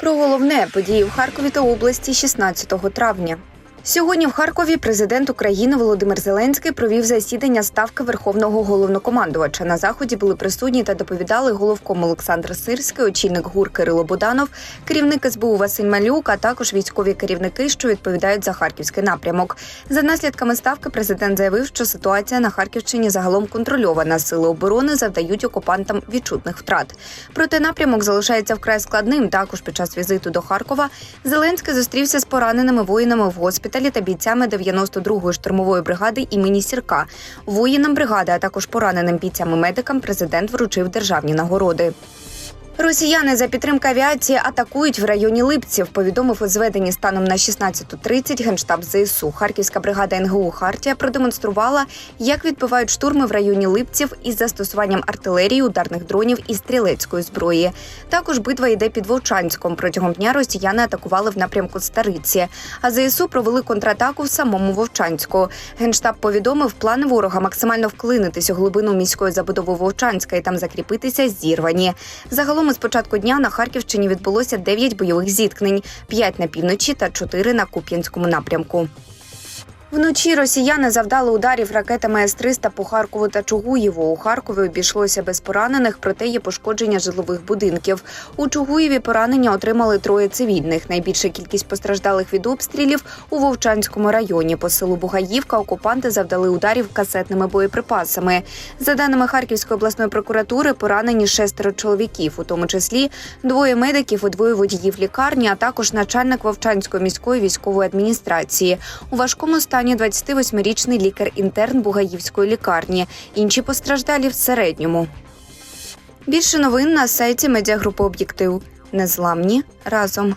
Про головне події в Харкові та області 16 травня. Сьогодні в Харкові президент України Володимир Зеленський провів засідання ставки Верховного головнокомандувача. На заході були присутні та доповідали головком Олександр Сирський, очільник ГУР Кирило Буданов, керівник СБУ Василь Малюк, а також військові керівники, що відповідають за харківський напрямок. За наслідками ставки президент заявив, що ситуація на Харківщині загалом контрольована. Сили оборони завдають окупантам відчутних втрат. Проте напрямок залишається вкрай складним. Також під час візиту до Харкова Зеленський зустрівся з пораненими воїнами в госпіталі та бійцями 92-ї штурмової бригади імені Сірка. Воїнам бригади, а також пораненим бійцям і медикам президент вручив державні нагороди. Росіяни за підтримки авіації атакують в районі Липців. Повідомив у зведенні станом на 16.30 генштаб ЗСУ. Харківська бригада НГУ Хартія продемонструвала, як відбивають штурми в районі Липців із застосуванням артилерії, ударних дронів і стрілецької зброї. Також битва йде під Вовчанськом. Протягом дня росіяни атакували в напрямку Стариці. А ЗСУ провели контратаку в самому Вовчанську. Генштаб повідомив, плани ворога максимально вклинитись у глибину міської забудови Вовчанська і там закріпитися зірвані. Загалом із початку дня на Харківщині відбулося 9 бойових зіткнень: 5 на півночі та 4 на Куп'янському напрямку. Вночі росіяни завдали ударів ракетами С-300 по Харкову та Чугуєву. У Харкові обійшлося без поранених, проте є пошкодження житлових будинків. У Чугуєві поранення отримали троє цивільних. Найбільша кількість постраждалих від обстрілів у Вовчанському районі. По селу Бугаївка окупанти завдали ударів касетними боєприпасами. За даними Харківської обласної прокуратури, поранені шестеро чоловіків, у тому числі двоє медиків і двоє водіїв лікарні, а також начальник Вовчанської міської військової адміністрації. У важкому стані 28-річний лікар-інтерн Бугаївської лікарні. Інші постраждалі в середньому. Більше новин на сайті медіагрупи Об'єктив. Незламні разом.